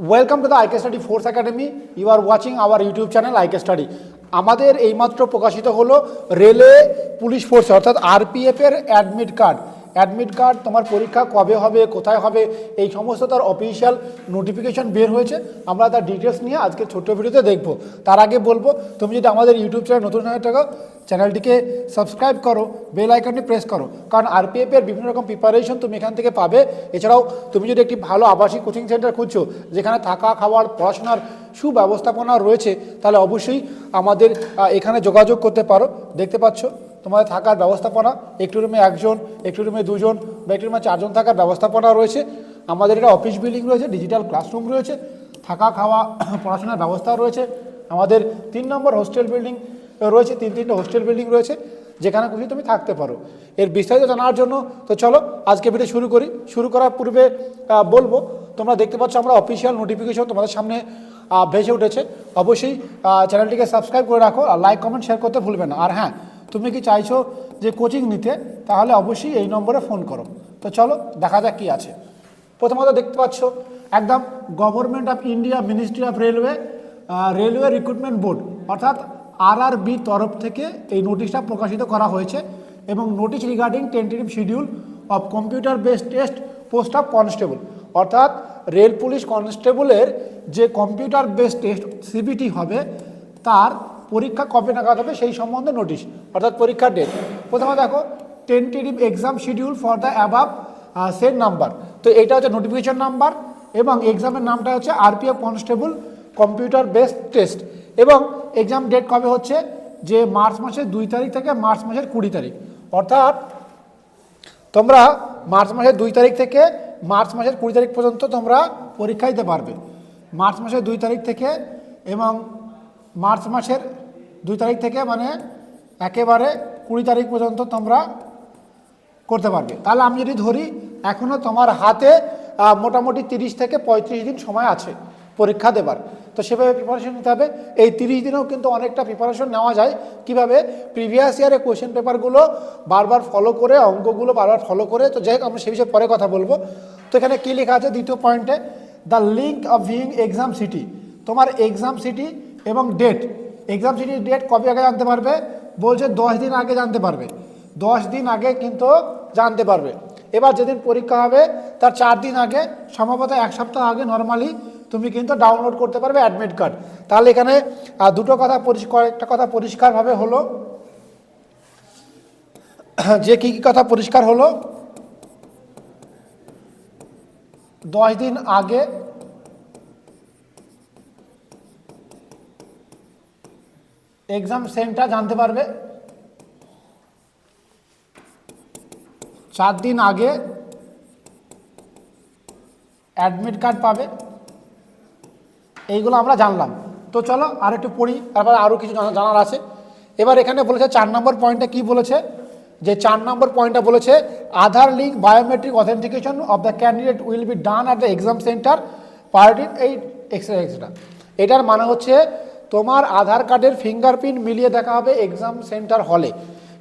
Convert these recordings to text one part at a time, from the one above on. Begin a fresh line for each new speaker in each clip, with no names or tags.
Welcome to the IK study force academy you are watching our YouTube channel IK study আমাদের এইমাত্র প্রকাশিত হলো রেলে পুলিশ ফোর্স অর্থাৎ আরপিএফ এর অ্যাডমিট কার্ড অ্যাডমিট কার্ড, তোমার পরীক্ষা কবে হবে, কোথায় হবে, এই সমস্ত তার অফিসিয়াল নোটিফিকেশন বের হয়েছে। আমরা তার ডিটেলস নিয়ে আজকে ছোট্ট ভিডিওতে দেখব। তার আগে বলব, তুমি যদি আমাদের ইউটিউব চ্যানেল নতুন হয়ে থাকো চ্যানেলটিকে সাবস্ক্রাইব করো বেল আইকনটি প্রেস করো। কারণ আরপিএফ এর বিভিন্ন রকম প্রিপারেশন তুমি এখান থেকে পাবে। এছাড়াও, তুমি যদি একটি ভালো আবাসিক কোচিং সেন্টার খুঁজছো, যেখানে থাকা, খাওয়ার, পড়াশোনার সুব্যবস্থাপনা রয়েছে, তাহলে অবশ্যই আমাদের এখানে যোগাযোগ করতে পারো। দেখতে পাচ্ছ? তোমাদের থাকার ব্যবস্থাপনা, একটু রুমে একজন, একটু রুমে দুজন বা একটু রুমে চারজন থাকার ব্যবস্থাপনা রয়েছে। আমাদের এটা অফিস বিল্ডিং রয়েছে, ডিজিটাল ক্লাসরুম রয়েছে, থাকা, খাওয়া, পড়াশোনার ব্যবস্থা রয়েছে। আমাদের তিন নম্বর হোস্টেল বিল্ডিং রয়েছে, তিন তিনটে হোস্টেল বিল্ডিং রয়েছে, যেখানে খুশি তুমি থাকতে পারো। এর বিস্তারিত জানার জন্য তো চলো, আজকে ভিডিও শুরু করি। শুরু করার পূর্বে বলব, তোমরা দেখতে পাচ্ছ আমরা অফিসিয়াল নোটিফিকেশন তোমাদের সামনে ভেসে উঠেছে। অবশ্যই চ্যানেলটিকে সাবস্ক্রাইব করে রাখো আর লাইক কমেন্ট শেয়ার করতে ভুলবে না। আর হ্যাঁ তুমি কি চাইছো যে কোচিং নিতে, তাহলে অবশ্যই এই নম্বরে ফোন করো। তো চলো, দেখা যাক কী আছে। প্রথমত দেখতে পাচ্ছ, একদম government of India ministry of railway railway recruitment board অর্থাৎ আরআরবি তরফ থেকে এই নোটিশটা প্রকাশিত করা হয়েছে এবং notice regarding tentative schedule of computer based test post of constable অর্থাৎ রেল পুলিশ কনস্টেবলের যে কম্পিউটার বেসড টেস্ট সিবিটি হবে, তার পরীক্ষা কবে নাগাদ হবে সেই সম্বন্ধে নোটিশ অর্থাৎ পরীক্ষার ডেট প্রথমে দেখো tentative exam schedule for the above set number তো এটা হচ্ছে নোটিফিকেশন নাম্বার এবং এক্সামের নামটা হচ্ছে RPF constable computer based test এবং এক্সাম ডেট কবে হচ্ছে? যে মার্চ মাসের দুই তারিখ থেকে মার্চ মাসের কুড়ি তারিখ। অর্থাৎ তোমরা মার্চ মাসের দুই তারিখ থেকে মার্চ মাসের কুড়ি তারিখ পর্যন্ত তোমরা পরীক্ষা দিতে পারবে। মার্চ মাসের দুই তারিখ থেকে এবং মার্চ মাসের দুই তারিখ থেকে মানে একেবারে কুড়ি তারিখ পর্যন্ত তোমরা করতে পারবে। তাহলে আমি যদি ধরি এখনও তোমার হাতে মোটামুটি তিরিশ থেকে পঁয়ত্রিশ দিন সময় আছে পরীক্ষা দেবার। তো সেভাবে প্রিপারেশন নিতে হবে। এই তিরিশ দিনেও কিন্তু অনেকটা প্রিপারেশন নেওয়া যায়। কীভাবে? প্রিভিয়াস ইয়ারে কোয়েশ্চেন পেপারগুলো বারবার ফলো করে, অঙ্কগুলো বারবার ফলো করে। তো যাই হোক, আমরা সে বিষয়ে পরে কথা বলব। তো এখানে কী লেখা আছে দ্বিতীয় পয়েন্টে the link of viewing exam city তোমার এক্সাম সিটি এবং ডেট এক্সাম সিটির ডেট কবে আগে জানতে পারবে? বলছে দশ দিন আগে জানতে পারবে। দশ দিন আগে কিন্তু জানতে পারবে। এবার যেদিন পরীক্ষা হবে, তার চার দিন আগে, সম্ভবত এক সপ্তাহ আগে নর্মালি তুমি কিন্তু ডাউনলোড করতে পারবে অ্যাডমিট কার্ড তাহলে এখানে দুটো কথা পরিষ্কার একটা কথা পরিষ্কারভাবে হলো। যে কী কী কথা পরিষ্কার হলো? দশ দিন আগে এক্সাম সেন্টার জানতে পারবে। চার দিন আগে অ্যাডমিট কার্ড পাবে। এইগুলো আমরা জানলাম। তো চলো আর একটু পড়ি, তারপরে আরও কিছু জানা- জানার আছে। এবার এখানে বলেছে চার নম্বর পয়েন্টটা কি বলেছে? যে চার নম্বর পয়েন্টটা বলেছে, Aadhaar link biometric authentication of the candidate will be done at the exam centre পার্টিন এই এক্সট্রা এক্সট্রা এটার মানে হচ্ছে তোমার আধার কার্ডের ফিঙ্গারপ্রিন্ট মিলিয়ে দেখা হবে এক্সাম সেন্টার হলে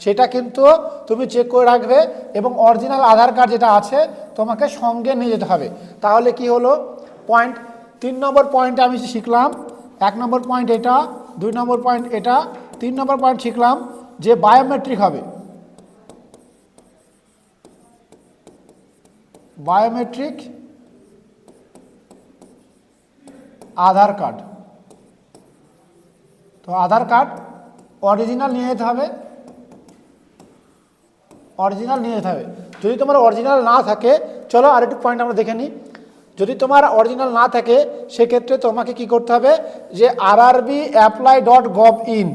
সেটা কিন্তু তুমি চেক করে রাখবে এবং অরিজিনাল আধার কার্ড যেটা আছে, তোমাকে সঙ্গে নিয়ে যেতে হবে। তাহলে কি হলো? পয়েন্ট তিন নম্বর পয়েন্টে আমি শিখলাম, এক নম্বর পয়েন্ট এটা, দুই নম্বর পয়েন্ট এটা, তিন নম্বর পয়েন্ট শিখলাম যে বায়োমেট্রিক হবে। Biometric Aadhaar card. তো আধার কার্ড অরিজিনাল নিয়ে যেতে হবে। অরিজিনাল নিয়ে যেতে হবে। যদি তোমার অরিজিনাল না থাকে, চলো আরেকটু পয়েন্ট আমরা দেখে নিই। যদি তোমার অরিজিনাল না থাকে, সেক্ষেত্রে তোমাকে কি করতে হবে যে আর RRB apply dot gov in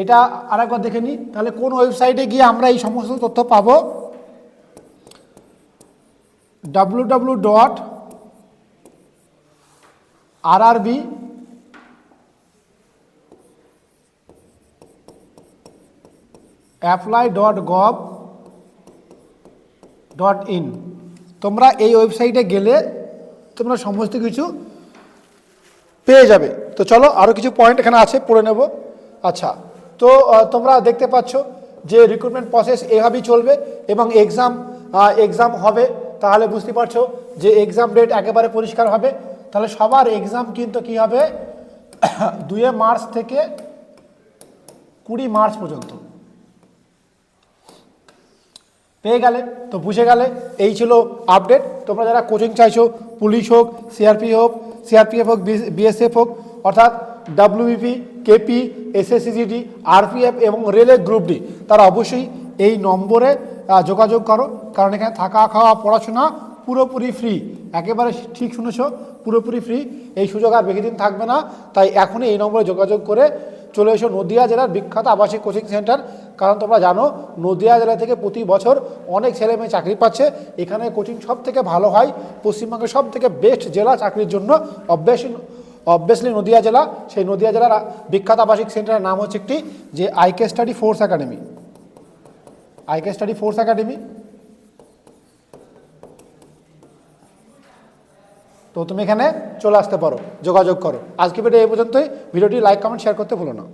এটা আরেকবার দেখে নিই। তাহলে কোন ওয়েবসাইটে গিয়ে আমরা এই সমস্ত তথ্য পাবো? W W dot RRB apply dot gov dot in তোমরা এই ওয়েবসাইটে গেলে তোমরা সমস্ত কিছু পেয়ে যাবে। তো চলো আরও কিছু পয়েন্ট এখানে আছে, পড়ে নেব। আচ্ছা তো তোমরা দেখতে পাচ্ছ যে রিক্রুটমেন্ট প্রসেস এভাবেই চলবে এবং এক্সাম এক্সাম হবে। তাহলে বুঝতে পারছ যে এক্সাম ডেট একেবারে পরিষ্কার হবে। তাহলে সবার এক্সাম কিন্তু কি হবে? দুয়ে মার্চ থেকে কুড়ি মার্চ পর্যন্ত। পেয়ে গেলে, তো বুঝে গেলে এই ছিল আপডেট তোমরা যারা কোচিং চাইছো পুলিশ হোক সিআরপি হোক সিআরপিএফ হোক বিএসএফ হোক, অর্থাৎ ডাব্লিউবিপি কেপি এসএসসিজিডি আরপিএফ এবং রেলের গ্রুপ ডি তারা অবশ্যই এই নম্বরে যোগাযোগ করো। কারণ এখানে থাকা, খাওয়া, পড়াশোনা পুরোপুরি ফ্রি একেবারে ঠিক শুনেছো, পুরোপুরি ফ্রি এই সুযোগ আর বেশি দিন থাকবে না। তাই এখনই এই নম্বরে যোগাযোগ করে চলে এসো নদিয়া জেলার বিখ্যাত আবাসিক কোচিং সেন্টার কারণ তোমরা জানো, নদিয়া জেলা থেকে প্রতি বছর অনেক ছেলে মেয়ে চাকরি পাচ্ছে। এখানে কোচিং সব থেকে ভালো হয়, পশ্চিমবঙ্গের সব থেকে বেস্ট জেলা চাকরির জন্য অবভিয়াসলি অবভিয়াসলি নদিয়া জেলা। সেই নদিয়া জেলার বিখ্যাত আবাসিক সেন্টারের নাম হচ্ছে একটি, যে IK study force academy IK study force academy তো তুমি এখানে চলে আসতে পারো, যোগাযোগ করো। আজকে ভিডিও এই পর্যন্তই। ভিডিওটি লাইক কমেন্ট শেয়ার করতে ভুলো না।